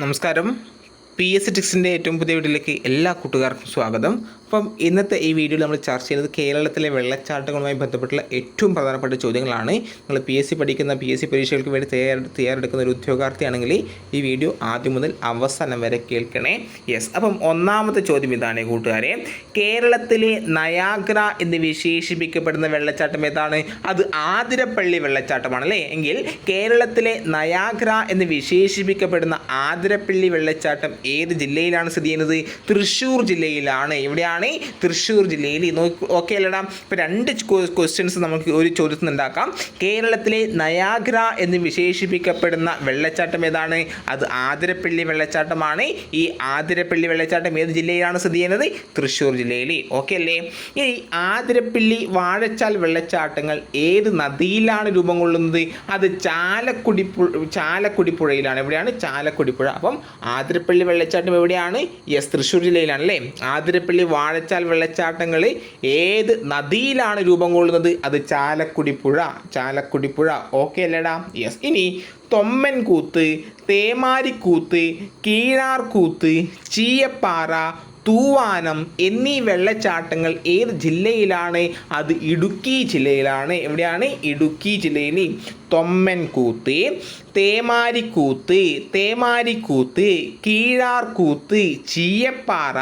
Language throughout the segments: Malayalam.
നമസ്കാരം. പി എസ് ടിക്സിന്റെ ഏറ്റവും പുതിയ വീട്ടിലേക്ക് എല്ലാ കൂട്ടുകാർക്കും സ്വാഗതം. അപ്പം ഇന്നത്തെ ഈ വീഡിയോയിൽ നമ്മൾ ചർച്ച ചെയ്യുന്നത് കേരളത്തിലെ വെള്ളച്ചാട്ടങ്ങളുമായി ബന്ധപ്പെട്ടുള്ള ഏറ്റവും പ്രധാനപ്പെട്ട ചോദ്യങ്ങളാണ്. നിങ്ങൾ പി എസ് സി പഠിക്കുന്ന പി എസ് സി പരീക്ഷകൾക്ക് വേണ്ടി തയ്യാർ തയ്യാറെടുക്കുന്ന ഒരു ഉദ്യോഗാർത്ഥിയാണെങ്കിൽ ഈ വീഡിയോ ആദ്യം മുതൽ അവസാനം വരെ കേൾക്കണേ. യെസ് അപ്പം ഒന്നാമത്തെ ചോദ്യം ഇതാണ് കൂട്ടുകാരെ. കേരളത്തിലെ നയാഗ്ര എന്ന് വിശേഷിപ്പിക്കപ്പെടുന്ന വെള്ളച്ചാട്ടം ഏതാണ്? അത് ആതിരപ്പള്ളി വെള്ളച്ചാട്ടമാണ് അല്ലേ എങ്കിൽ കേരളത്തിലെ നയാഗ്ര എന്ന് വിശേഷിപ്പിക്കപ്പെടുന്ന ആതിരപ്പള്ളി വെള്ളച്ചാട്ടം ഏത് ജില്ലയിലാണ് സ്ഥിതി ചെയ്യുന്നത്? തൃശ്ശൂർ ജില്ലയിലാണ്. എവിടെയാണ് തൃശ്ശൂർ ജില്ലയിൽ. ഓക്കെ അല്ലടാ? ഇപ്പോൾ രണ്ട് ക്വസ്റ്റ്യൻസ് നമുക്ക് ഒരു ചോദ്യത്തിൽ നിന്നുണ്ടാക്കാം കേരളത്തിലെ നയാഗ്ര എന്ന് വിശേഷിപ്പിക്കപ്പെടുന്ന വെള്ളച്ചാട്ടം ഏതാണ്? അത് ആതിരപ്പള്ളി വെള്ളച്ചാട്ടമാണ്. ഈ ആതിരപ്പള്ളി വെള്ളച്ചാട്ടം ഏത് ജില്ലയിലാണ് സ്ഥിതി ചെയ്യുന്നത്? തൃശ്ശൂർ ജില്ലയിൽ. ഓക്കെ അല്ലേ? ഈ ആതിരപ്പള്ളി വാഴച്ചാൽ വെള്ളച്ചാട്ടങ്ങൾ ഏത് നദിയിലാണ് രൂപം കൊള്ളുന്നത്? അത് ചാലക്കുടി ചാലക്കുടി പുഴയിലാണ്. എവിടെയാണ്? ചാലക്കുടി പുഴ. അപ്പം ആതിരപ്പള്ളി വെള്ളച്ചാട്ടം എവിടെയാണ്? യെസ് തൃശ്ശൂർ ജില്ലയിലാണ് അല്ലേ? ആതിരപ്പള്ളി വാഴച്ചാൽ വെള്ളച്ചാട്ടങ്ങൾ ഏത് നദിയിലാണ് രൂപം കൊള്ളുന്നത്? അത് ചാലക്കുടി പുഴ ചാലക്കുടി പുഴ ഓക്കെ അല്ലേടാ? യെസ് ഇനി തൊമ്മൻകൂത്ത് തേമാരിക്കൂത്ത് കീഴാർകൂത്ത് ചീയപ്പാറ തൂവാനം എന്നീ വെള്ളച്ചാട്ടങ്ങൾ ഏത് ജില്ലയിലാണ്? അത് ഇടുക്കി ജില്ലയിലാണ്. എവിടെയാണ്? ഇടുക്കി ജില്ലയിൽ. തൊമ്മൻകൂത്ത് തേമാരിക്കൂത്ത് തേമാരിക്കൂത്ത് കീഴാർകൂത്ത് ചീയപ്പാറ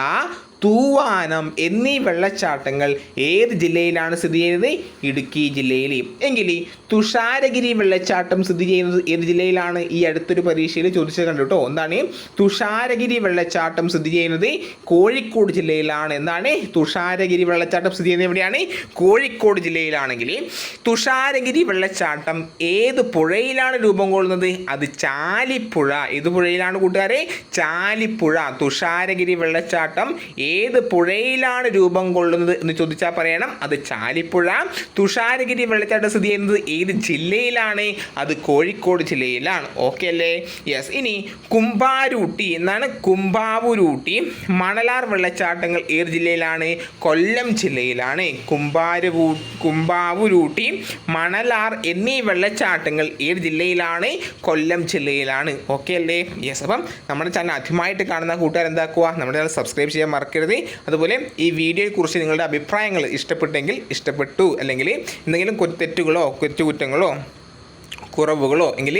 തൂവാനം എന്നീ വെള്ളച്ചാട്ടങ്ങൾ ഏത് ജില്ലയിലാണ് സ്ഥിതി ചെയ്യുന്നത്? ഇടുക്കി ജില്ലയിൽ എങ്കിൽ ഈ തുഷാരഗിരി വെള്ളച്ചാട്ടം സ്ഥിതി ചെയ്യുന്നത് ഏത് ജില്ലയിലാണ്? ഈ അടുത്തൊരു പരീക്ഷയിൽ ചോദിച്ചത് കണ്ടു കേട്ടോ എന്താണ്? തുഷാരഗിരി വെള്ളച്ചാട്ടം സ്ഥിതി ചെയ്യുന്നത് കോഴിക്കോട് ജില്ലയിലാണ്. എന്താണ്? തുഷാരഗിരി വെള്ളച്ചാട്ടം സ്ഥിതി ചെയ്യുന്നത് എവിടെയാണ്? കോഴിക്കോട് ജില്ലയിലാണെങ്കിൽ തുഷാരഗിരി വെള്ളച്ചാട്ടം ഏത് പുഴയിലാണ് രൂപം കൊള്ളുന്നത്? അത് ചാലിപ്പുഴ. ഏത് പുഴയിലാണ് കൂട്ടുകാരെ? ചാലിപ്പുഴ. തുഷാരഗിരി വെള്ളച്ചാട്ടം ഏത് പുഴയിലാണ് രൂപം കൊള്ളുന്നത് എന്ന് ചോദിച്ചാൽ പറയണം. അത് ചാലിപ്പുഴ. തുഷാരഗിരി വെള്ളച്ചാട്ടം സ്ഥിതി ചെയ്യുന്നത് ഏത് ജില്ലയിലാണ്? അത് കോഴിക്കോട് ജില്ലയിലാണ്. ഓക്കെ അല്ലേ? യെസ് ഇനി കുമ്പാരൂട്ടി. എന്നാണ് കുമ്പാവൂരൂട്ടി. മണലാർ വെള്ളച്ചാട്ടങ്ങൾ ഏത് ജില്ലയിലാണ്? കൊല്ലം ജില്ലയിലാണ്. കുമ്പാരൂ കുമ്പാവൂരൂട്ടി മണലാർ എന്നീ വെള്ളച്ചാട്ടങ്ങൾ ഏത് ജില്ലയിലാണ്? കൊല്ലം ജില്ലയിലാണ്. ഓക്കെ അല്ലേ? യെസ് അപ്പം നമ്മുടെ ചാനൽ ആദ്യമായിട്ട് കാണുന്ന കൂട്ടുകാർ എന്താക്കുക നമ്മുടെ ചാനൽ സബ്സ്ക്രൈബ് ചെയ്യാൻ മറക്കരുത്. അതുപോലെ ഈ വീഡിയോയെക്കുറിച്ച് നിങ്ങളുടെ അഭിപ്രായങ്ങൾ ഇഷ്ടപ്പെട്ടെങ്കിൽ ഇഷ്ടപ്പെട്ടു. അല്ലെങ്കിൽ എന്തെങ്കിലും തെറ്റുകളോ കുറ്റകുറ്റങ്ങളോ കുറവുകളോ എങ്കിൽ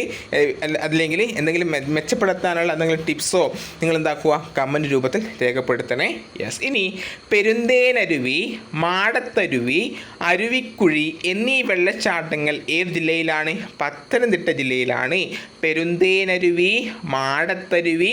അല്ലെങ്കിൽ എന്തെങ്കിലും മെച്ചപ്പെടുത്താനുള്ള എന്തെങ്കിലും ടിപ്സോ നിങ്ങൾ എന്താക്കുക കമന്റ് രൂപത്തിൽ രേഖപ്പെടുത്തണേ. യെസ് ഇനി പെരുന്തേനരുവി മാടത്തരുവി അരുവിക്കുഴി എന്നീ വെള്ളച്ചാട്ടങ്ങൾ ഏത് ജില്ലയിലാണ്? പത്തനംതിട്ട ജില്ലയിലാണ്. പെരുന്തേനരുവി മാടത്തരുവി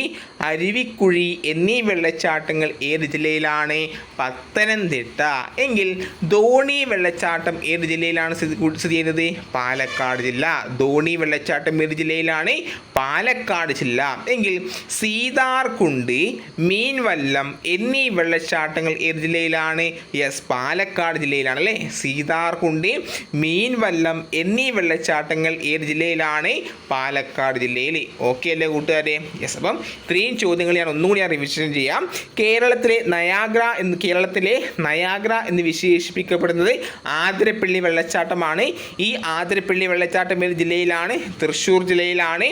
അരുവിക്കുഴി എന്നീ വെള്ളച്ചാട്ടങ്ങൾ ഏത് ജില്ലയിലാണ്? പത്തനംതിട്ട. എങ്കിൽ ധോണി വെള്ളച്ചാട്ടം ഏത് ജില്ലയിലാണ് സ്ഥിതി സ്ഥിതി ചെയ്യുന്നത്? പാലക്കാട് ജില്ല. ധോണി വെള്ളച്ചാട്ടം ഏത് ജില്ലയിലാണ്? പാലക്കാട് ജില്ല. എങ്കിൽ സീതാർകുണ്ട് മീൻവല്ലം എന്നീ വെള്ളച്ചാട്ടങ്ങൾ ഏത് ജില്ലയിലാണ്? യെസ് പാലക്കാട് ജില്ലയിലാണ് അല്ലേ? സീതാർകുണ്ട് മീൻവല്ലം എന്നീ വെള്ളച്ചാട്ടങ്ങൾ ഏത് ജില്ലയിലാണ്? പാലക്കാട് ജില്ലയിൽ ഓക്കെ അല്ലേ കൂട്ടുകാരെ? യെസ് അപ്പം ഇത്രയും ചോദ്യങ്ങൾ ഞാൻ ഒന്നുകൂടി ഞാൻ റിവിഷൻ ചെയ്യാം. കേരളത്തിലെ നയാഗ്ര എന്ന് കേരളത്തിലെ നയാഗ്ര എന്ന് വിശേഷിപ്പിക്കപ്പെടുന്നത് ആതിരപ്പള്ളി വെള്ളച്ചാട്ടമാണ്. ഈ ആതിരപ്പള്ളി വെള്ളച്ചാട്ടം ഏത് ജില്ലയിലാണ് തൃശ്ശൂർ ജില്ലയിലാണ്.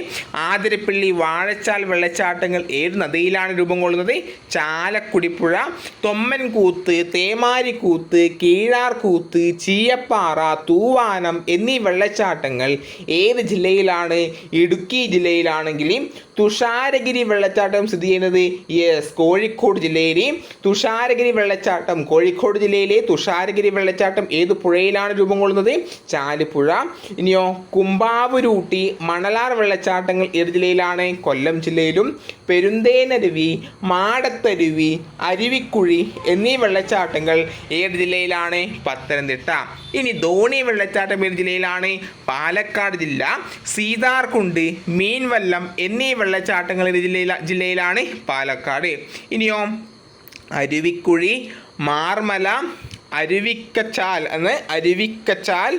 ആതിരപ്പള്ളി വാഴച്ചാൽ വെള്ളച്ചാട്ടങ്ങൾ ഏത് നദിയിലാണ് രൂപം കൊള്ളുന്നത്? ചാലക്കുടിപ്പുഴ തൊമ്മൻകൂത്ത് തേമാരിക്കൂത്ത് കീഴാർകൂത്ത് ചീയപ്പാറ തൂവാനം എന്നീ വെള്ളച്ചാട്ടങ്ങൾ ഏത് ജില്ലയിലാണ്? ഇടുക്കി ജില്ലയിലാണെങ്കിൽ തുഷാരഗിരി വെള്ളച്ചാട്ടം സ്ഥിതി ചെയ്യുന്നത് യെസ് കോഴിക്കോട് ജില്ലയിലെ. തുഷാരഗിരി വെള്ളച്ചാട്ടം കോഴിക്കോട് ജില്ലയിലെ തുഷാരഗിരി വെള്ളച്ചാട്ടം ഏത് പുഴയിലാണ് രൂപം കൊള്ളുന്നത്? ചാലിപ്പുഴ ഇനിയോ കുമ്പാവൂരൂട്ടി മണലാർ വെള്ളച്ചാട്ടങ്ങൾ ഏത് ജില്ലയിലാണ്? കൊല്ലം ജില്ലയിലും പെരുന്തേനരുവി മാടത്തരുവി അരുവിക്കുഴി എന്നീ വെള്ളച്ചാട്ടങ്ങൾ ഏത് ജില്ലയിലാണ്? പത്തനംതിട്ട. ഇനി ധോണി വെള്ളച്ചാട്ടം ഏത് ജില്ലയിലാണ്? പാലക്കാട് ജില്ല. സീതാർകുണ്ട് മീൻവല്ലം എന്നീ വെള്ളച്ചാട്ടങ്ങൾ ഏത് ജില്ലയില ജില്ലയിലാണ്? പാലക്കാട്. ഇനിയോ അരുവിക്കുഴി മാർമല അരുവിക്കച്ചാൽ എന്ന് അരുവിക്കച്ചാൽ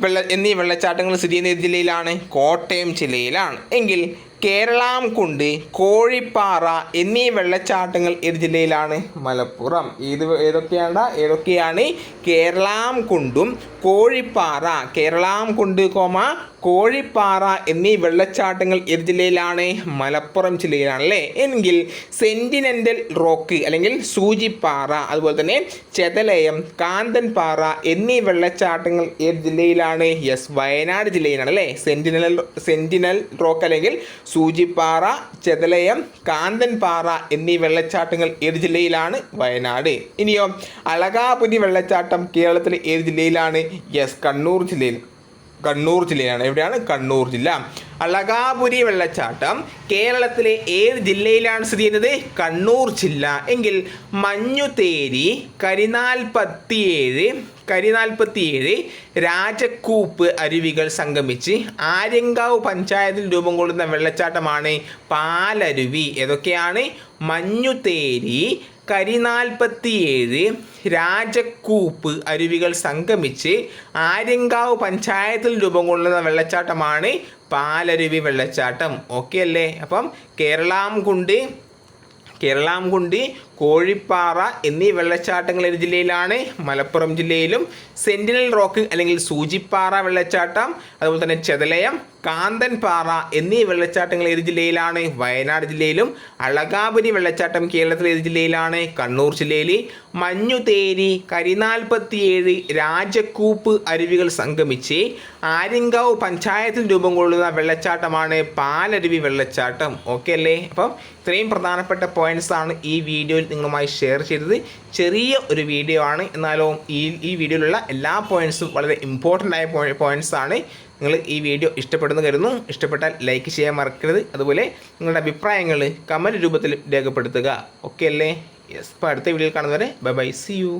വെള്ള എന്നീ വെള്ളച്ചാട്ടങ്ങൾ സ്ഥിതി ചെയ്യുന്ന ജില്ലയിലാണ്? കോട്ടയം ജില്ലയിലാണ്. എങ്കിൽ കേരളം കൊണ്ട് കോഴിപ്പാറ എന്നീ വെള്ളച്ചാട്ടങ്ങൾ ഏത് ജില്ലയിലാണ്? മലപ്പുറം. ഏത് ഏതൊക്കെയാണ്? ഏതൊക്കെയാണ് കേരളാംകുണ്ടും കോഴിപ്പാറ കേരളം കൊണ്ട് കോമ കോഴിപ്പാറ എന്നീ വെള്ളച്ചാട്ടങ്ങൾ ഏത് ജില്ലയിലാണ്? മലപ്പുറം ജില്ലയിലാണ് അല്ലേ? എങ്കിൽ സെന്റിനെന്റൽ റോക്ക് അല്ലെങ്കിൽ സൂചിപ്പാറ അതുപോലെ തന്നെ ചെതലയം കാന്തൻപാറ എന്നീ വെള്ളച്ചാട്ടങ്ങൾ ഏത് ജില്ലയിലാണ്? യെസ് വയനാട് ജില്ലയിലാണ് അല്ലേ? സെന്റിനൽ സെന്റിനൽ റോക്ക് അല്ലെങ്കിൽ സൂചിപ്പാറ ചെതലയം കാന്തൻപാറ എന്നീ വെള്ളച്ചാട്ടങ്ങൾ ഏത് ജില്ലയിലാണ്? വയനാട്. ഇനിയോ അളകാപുരി വെള്ളച്ചാട്ടം കേരളത്തിലെ ഏത് ജില്ലയിലാണ്? യെസ് കണ്ണൂർ ജില്ലയിൽ കണ്ണൂർ ജില്ലയാണ്. എവിടെയാണ്? കണ്ണൂർ ജില്ല. അളകാപുരി വെള്ളച്ചാട്ടം കേരളത്തിലെ ഏത് ജില്ലയിലാണ് സ്ഥിതി ചെയ്യുന്നത്? കണ്ണൂർ ജില്ല. എങ്കിൽ മഞ്ഞുതേരി കരിനാൽപ്പത്തിയേഴ് കരിനാൽപ്പത്തിയേഴ് രാജക്കൂപ്പ് അരുവികൾ സംഗമിച്ച് ആര്യങ്കാവ് പഞ്ചായത്തിൽ രൂപം കൊള്ളുന്ന വെള്ളച്ചാട്ടമാണ് പാലരുവി. ഏതൊക്കെയാണ്? മഞ്ഞുതേരി കരിനാൽപ്പത്തിയേഴ് രാജക്കൂപ്പ് അരുവികൾ സംഗമിച്ച് ആര്യങ്കാവ് പഞ്ചായത്തിൽ രൂപം കൊള്ളുന്ന വെള്ളച്ചാട്ടമാണ് പാലരുവി വെള്ളച്ചാട്ടം. ഓക്കെ അല്ലേ? അപ്പം കേരളം കൊണ്ട് കേരളാംകുണ്ടി കോഴിപ്പാറ എന്നീ വെള്ളച്ചാട്ടങ്ങൾ ഏത് ജില്ലയിലാണ്? മലപ്പുറം ജില്ലയിലും സെന്റിനൽ റോക്ക് അല്ലെങ്കിൽ സൂചിപ്പാറ വെള്ളച്ചാട്ടം അതുപോലെ തന്നെ ചെതലയം കാന്തൻപാറ എന്നീ വെള്ളച്ചാട്ടങ്ങൾ ഏത് ജില്ലയിലാണ്? വയനാട് ജില്ലയിലും അളകാപുരി വെള്ളച്ചാട്ടം കേരളത്തിലെ ഏത് ജില്ലയിലാണ്? കണ്ണൂർ ജില്ലയിൽ. മഞ്ഞുതേരി കരിനാൽപ്പത്തിയേഴ് രാജക്കൂപ്പ് അരുവികൾ സംഗമിച്ച് ആര്യങ്കാവ് പഞ്ചായത്തിൽ രൂപം കൊള്ളുന്ന വെള്ളച്ചാട്ടമാണ് പാലരുവി വെള്ളച്ചാട്ടം. ഓക്കെ അല്ലേ? അപ്പം ഇത്രയും പ്രധാനപ്പെട്ട പോയിന്റ്സ് ആണ് ഈ വീഡിയോയിൽ നിങ്ങളുമായി ഷെയർ ചെയ്തത് ചെറിയ ഒരു വീഡിയോ ആണ്. എന്നാലും ഈ ഈ വീഡിയോയിലുള്ള എല്ലാ പോയിന്റ്സും വളരെ ഇമ്പോർട്ടന്റ് ആയ പോയിന്റ്സ് ആണ്. നിങ്ങൾ ഈ വീഡിയോ ഇഷ്ടപ്പെടുന്നു കരുതുന്നു. ഇഷ്ടപ്പെട്ടാൽ ലൈക്ക് ചെയ്യാൻ മറക്കരുത്. അതുപോലെ നിങ്ങളുടെ അഭിപ്രായങ്ങൾ കമന്റ് രൂപത്തിൽ രേഖപ്പെടുത്തുക. ഓക്കെ അല്ലേ? യെസ് അപ്പോൾ അടുത്ത വീഡിയോയിൽ കാണുന്നവരെ ബൈ ബൈ സി യു